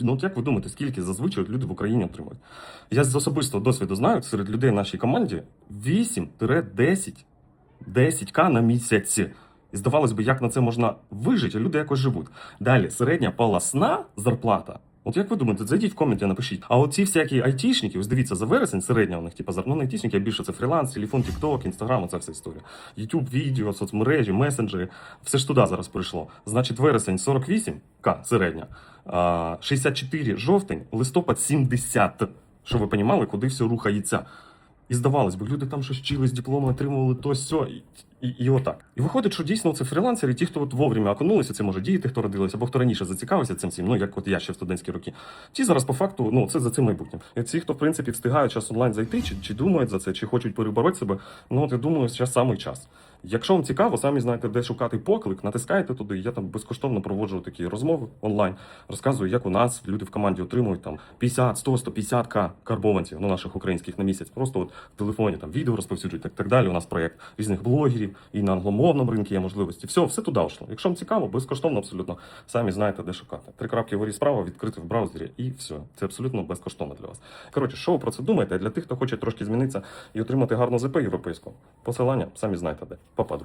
Ну, от як ви думаєте, скільки зазвичай люди в Україні отримують? Я з особистого досвіду знаю, серед людей в нашій команді 8-10 10к на місяць. І здавалось би, як на це можна вижити, а люди якось живуть. Далі, середня полосна зарплата. От як ви думаєте, зайдіть в коменті, напишіть. А от ці всякі айтішники, ось дивіться, за вересень середня у них, зарплата. Ну, не айтішники, а більше це фріланс, телефон, тікток, інстаграм, оця вся історія. Ютуб, відео, соцмережі, месенджери. Все ж туди зараз прийшло. Значить, вересень 48к середня, а, 64 жовтень, листопад 70. Щоб ви понімали, куди все рухається. І здавалось би, люди там щось вчились, дипломи отримували то сьо, і, і, і отак. І виходить, що дійсно це фрілансери, ті, хто от вовремя окунулися, це може діяти, хто родилися, або хто раніше зацікавився цим всім, ну як от я ще в студентські роки. Ті зараз по факту, ну це за цим майбутнім. І ці, хто в принципі встигають час онлайн зайти, чи, чи думають за це, чи хочуть перебороти себе, ну от я думаю, зараз самий час. Якщо вам цікаво, самі знаєте, де шукати поклик, натискайте туди. Я там безкоштовно проводжу такі розмови онлайн. Розказую, як у нас люди в команді отримують там 50, 100, 150 к карбованців, ну наших українських на місяць. Просто от в телефоні там відео розповсюджують, так, так далі. У нас проєкт різних блогерів і на англомовному ринку є можливості. Все, все туди йшло. Якщо вам цікаво, безкоштовно абсолютно самі знаєте, де шукати. Три крапки вгорі справа відкрити в браузері, і все. Це абсолютно безкоштовно для вас. Коротше, що ви про це думаєте? Для тих, хто хоче трошки змінитися і отримати гарну ЗП європейську. Посилання самі знаєте де. Папа.